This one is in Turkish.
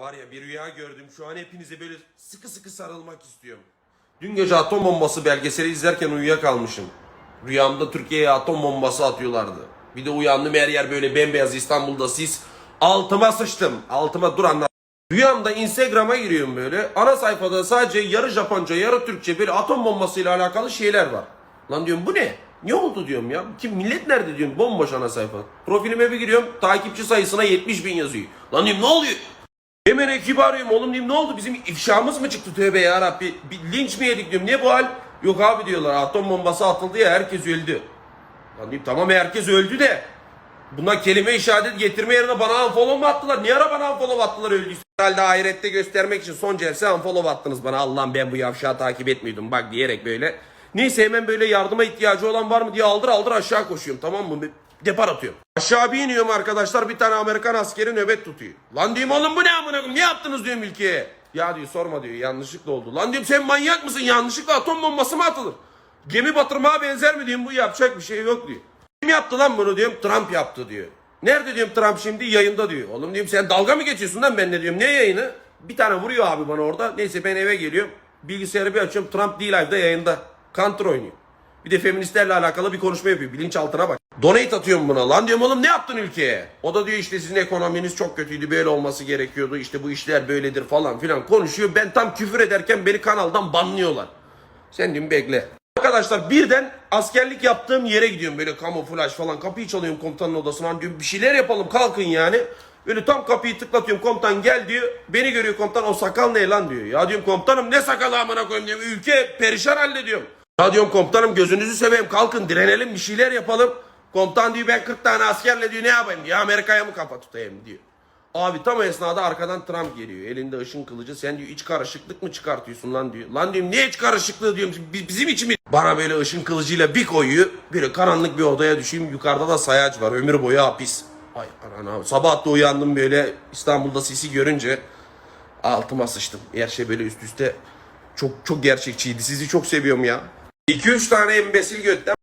Var ya bir rüya gördüm. Şu an hepinize böyle sıkı sıkı sarılmak istiyorum. Dün gece atom bombası belgeseli izlerken uyuyakalmışım. Rüyamda Türkiye'ye atom bombası atıyorlardı. Bir de uyandım her yer böyle bembeyaz İstanbul'da sis. Altıma sıçtım. Altıma dur anla. Rüyamda Instagram'a giriyorum böyle. Ana sayfada sadece yarı Japonca yarı Türkçe böyle atom bombasıyla alakalı şeyler var. Lan diyorum bu ne? Ne oldu diyorum ya. Kim millet nerede diyorum bomboş ana sayfa. Profilime bir giriyorum takipçi sayısına 70 bin yazıyor. Lan diyorum ne oluyor? Hemen ekibi arıyorum oğlum diyeyim. Ne oldu? Bizim ifşamız mı çıktı? Tövbe ya Rabbi. Bir linç mi yedik diyorum. Ne bu hal? Yok abi diyorlar. Atom bombası atıldı ya herkes öldü. Lan diyeyim tamam herkes öldü de. Buna kelime işaret getirme yerine bana unfollow mu attılar? Niye ara bana unfollow attılar öldüyse? Herhalde ahirette göstermek için son celse unfollow attınız bana. Allah'ım ben bu yavşağı takip etmiyordum. Bak diyerek böyle. Neyse hemen böyle yardıma ihtiyacı olan var mı diye aldır aldır aşağı koşuyorum tamam mı depar atıyorum. Aşağı bir iniyorum arkadaşlar bir tane Amerikan askeri nöbet tutuyor. Lan diyeyim oğlum bu ne amına ne yaptınız diyorum ülkeye. Ya diyor sorma diyor yanlışlıkla oldu. Lan diyorum sen manyak mısın yanlışlıkla atom bombası mı atılır? Gemi batırmaya benzer mi diyorum bu yapacak bir şey yok diyor. Kim yaptı lan bunu diyorum Trump yaptı diyor. Nerede diyorum Trump şimdi yayında diyor. Oğlum diyorum sen dalga mı geçiyorsun lan benimle diyorum. Ne yayını? Bir tane vuruyor abi bana orada. Neyse ben eve geliyorum. Bilgisayarı bir açıyorum. Trump değil live'da yayında. Counter oynuyor. Bir de feministlerle alakalı bir konuşma yapıyor. Bilinçaltına bak. Donate atıyorum buna. Lan diyorum oğlum ne yaptın ülkeye? O da diyor işte sizin ekonominiz çok kötüydü. Böyle olması gerekiyordu. İşte bu işler böyledir falan filan konuşuyor. Ben tam küfür ederken beni kanaldan banlıyorlar. Sen diyorum bekle. Arkadaşlar birden askerlik yaptığım yere gidiyorum böyle kamuflaj falan kapıyı çalıyorum komutanın odasına diyorum bir şeyler yapalım kalkın yani. Böyle tam kapıyı tıklatıyorum komutan gel diyor. Beni görüyor komutan o sakal ne lan diyor. Ya diyorum komutanım ne sakalı amına koyayım diyorum. Ülke perişan hallediyorum. Ya diyorum komutanım gözünüzü seveyim kalkın direnelim bir şeyler yapalım. Komutan diyor ben 40 tane askerle diyor ne yapayım diyor Amerika'ya mı kafa tutayım diyor. Abi tam o esnada arkadan Trump geliyor. Elinde ışın kılıcı. Sen diyor iç karışıklık mı çıkartıyorsun lan diyor. Lan diyorum ne iç karışıklığı diyorum. Bi- Bizim için mi? Bana böyle ışın kılıcıyla bir koyuyor. Böyle karanlık bir odaya düşeyim. Yukarıda da sayaç var. Ömür boyu hapis. Ay anana. Sabah da uyandım böyle İstanbul'da sisi görünce. Altıma sıçtım. Her şey böyle üst üste. Çok çok gerçekçiydi. Sizi çok seviyorum ya. 2-3 tane embesil götten